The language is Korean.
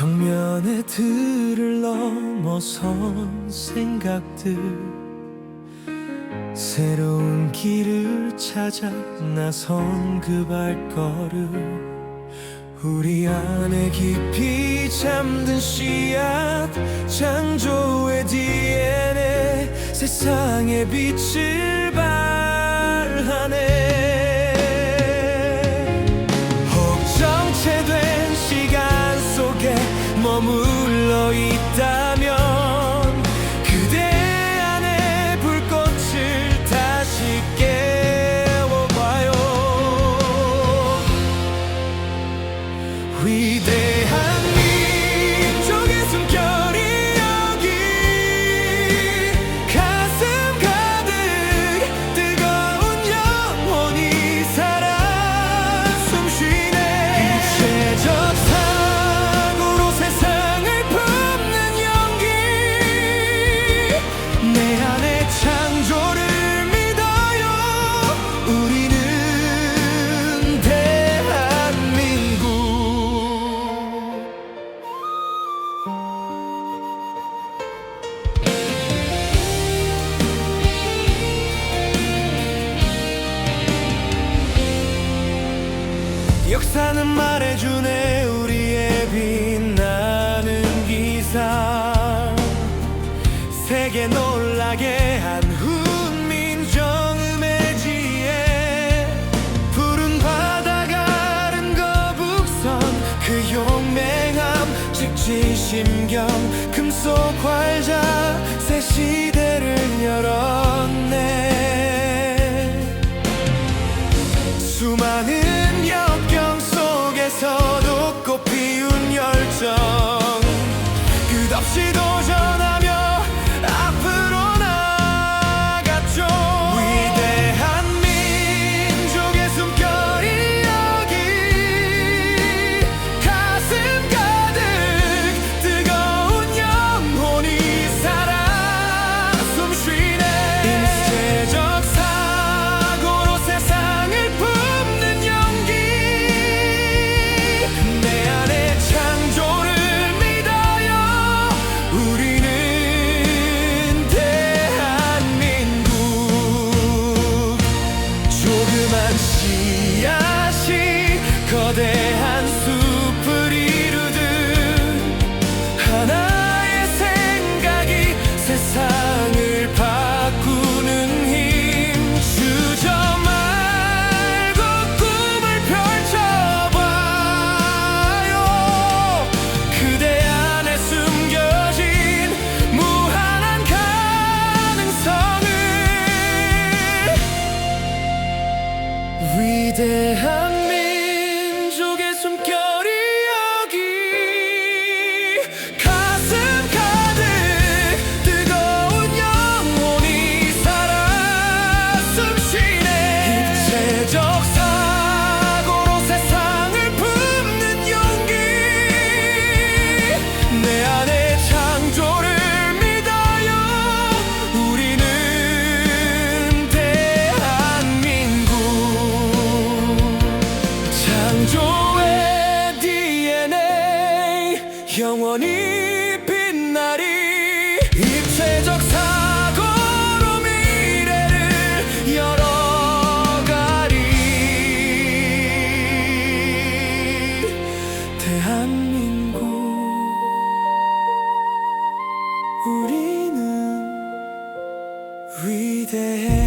벽면에 들을 넘어선 생각들. 새로운 길을 찾아 나선 그 발걸음. 우리 안에 깊이 잠든 씨앗 창조의 DNA 세상의 빛을 발 いた 말해주네 우리의 빛나는 기사. 세계 놀라게 한 훈민정음의 지혜. 푸른 바다가 아른 거북선 그 용맹함 직지심경 금속 활자. 새 시대를 열었네. 수많은 없이 도전하 영원히 빛나리. 입체적 사고로 미래를 열어가리. 대한민국 우리는 위대해.